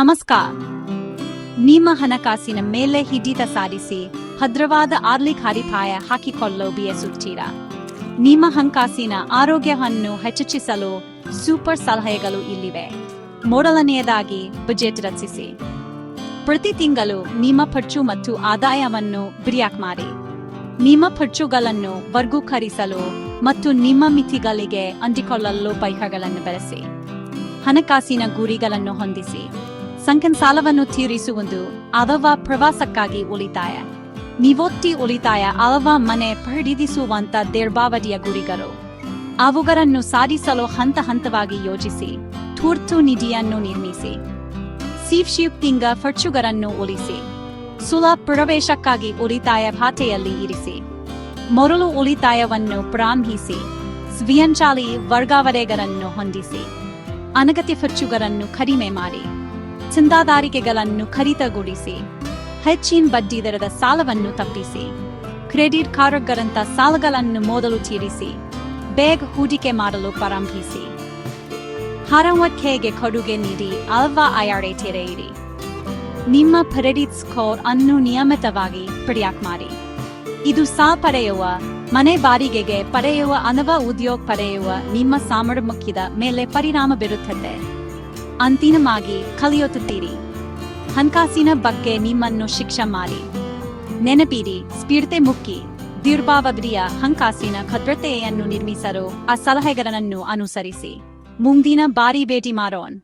ನಮಸ್ಕಾರ. ನಿಮ್ಮ ಹಣಕಾಸಿನ ಮೇಲೆ ಹಿಡಿತ ಸಾಧಿಸಿ ಭದ್ರವಾದ ಆರ್ಲಿಕ್ ಹರಿಪಾಯ ಹಾಕಿಕೊಳ್ಳಲು ಬಯಸುತ್ತೀರಾ ನಿಮ್ಮ ಹಣಕಾಸಿನ ಆರೋಗ್ಯವನ್ನು ಹೆಚ್ಚಿಸಲು ಸೂಪರ್ ಸಲಹೆಗಳು ಇಲ್ಲಿವೆ. ಮೊದಲನೆಯದಾಗಿ ಬಜೆಟ್ ರಚಿಸಿ. ಪ್ರತಿ ತಿಂಗಳು ನಿಮ್ಮ ಖರ್ಚು ಮತ್ತು ಆದಾಯವನ್ನು ಬಿರಿಯಾಕ್ ಮಾಡಿ. ನಿಮ್ಮ ಖರ್ಚುಗಳನ್ನು ವರ್ಗೀಕರಿಸಲು ಮತ್ತು ನಿಮ್ಮ ಮಿತಿಗಳಿಗೆ ಅಂಟಿಕೊಳ್ಳಲು ಪೈಕಗಳನ್ನು ಬೆಳೆಸಿ. ಹಣಕಾಸಿನ ಗುರಿಗಳನ್ನು ಹೊಂದಿಸಿ. ಸಂಕನ್ ಸಾಲವನ್ನು ತೀರಿಸುವುದು ಅಥವಾ ಪ್ರವಾಸಕ್ಕಾಗಿ ಉಳಿತಾಯ. ನಿವೃತ್ತಿ ಉಳಿತಾಯ ಅಥವಾ ಮನೆ ಖರೀದಿಸುವಂತ ದೀರ್ಘಾವಧಿಯ ಗುರಿಗಳು ಅವುಗಳನ್ನು ಸಾಧಿಸಲು ಹಂತ ಹಂತವಾಗಿ ಯೋಜಿಸಿ, ತುರ್ತು ನಿಧಿಯನ್ನು ನಿರ್ಮಿಸಿ. ಶಿಫ್ಟಿಂಗ ಫರ್ಚುಗರನ್ನು ಉಳಿಸಿ. ಸುಲಭ ಪ್ರವೇಶಕ್ಕಾಗಿ ಉಳಿತಾಯ ಖಾತೆಯಲ್ಲಿ ಇರಿಸಿ. ಮರಳು ಉಳಿತಾಯವನ್ನು ಪ್ರಾರಂಭಿಸಿ. ಸ್ವಯಂಚಾಲಿ ವರ್ಗಾವಣೆಗಳನ್ನು ಹೊಂದಿಸಿ. ಅನಗತ್ಯ ಫರ್ಚುಗರನ್ನು ಕಡಿಮೆ ಮಾಡಿ. ಚಂದಾದಾರಿಕೆಗಳನ್ನು ಖರೀತಗೊಳಿಸಿ, ಹೆಚ್ಚಿನ ಬಡ್ಡಿ ದರದ ಸಾಲವನ್ನು ತಪ್ಪಿಸಿ, ಕ್ರೆಡಿಟ್ ಕಾರ್ಡ್ಗಳಂತ ಸಾಲಗಳನ್ನು ಮೊದಲು ತೀರಿಸಿ, ಬೇಗ ಹೂಡಿಕೆ ಮಾಡಲು ಪ್ರಾರಂಭಿಸಿ. ಹರವಕ್ಕೆಗೆ ಕೊಡುಗೆ ನೀಡಿ ಅಲ್ವಾ ಐಆರ್ಎ ತೆರೆಯಿರಿ. ನಿಮ್ಮ ಕ್ರೆಡಿಟ್ ಸ್ಕೋರ್ ಅನ್ನು ನಿಯಮಿತವಾಗಿ ಪಡೆಯಾಕ್ ಮಾಡಿ. ಇದು ಸಾ ಪಡೆಯುವ, ಮನೆ ಬಾಡಿಗೆಗೆ ಪಡೆಯುವ ಅನವ ಉದ್ಯೋಗ ಪಡೆಯುವ ನಿಮ್ಮ ಸಾಮರ್ಥ್ಯದ ಮೇಲೆ ಪರಿಣಾಮ ಬೀರುತ್ತದೆ. ಅಂತಿಮವಾಗಿ ಕಲಿಯುತ್ತೀರಿ ಹಣಕಾಸಿನ ಬಗ್ಗೆ ನಿಮ್ಮನ್ನು ಶಿಕ್ಷೆ ಮಾಡಿ. ನೆನಪಿರಿ ಸ್ಫೀರ್ತೆ ಮುಕ್ಕಿ, ದೀರ್ಘಾವಧಿಯ ಹಣಕಾಸಿನ ಭದ್ರತೆಯನ್ನು ನಿರ್ಮಿಸಲು ಆ ಸಲಹೆಗಳನ್ನು ಅನುಸರಿಸಿ. ಮುಂದಿನ ಬಾರಿ ಭೇಟಿ ಮಾಡೋಣ.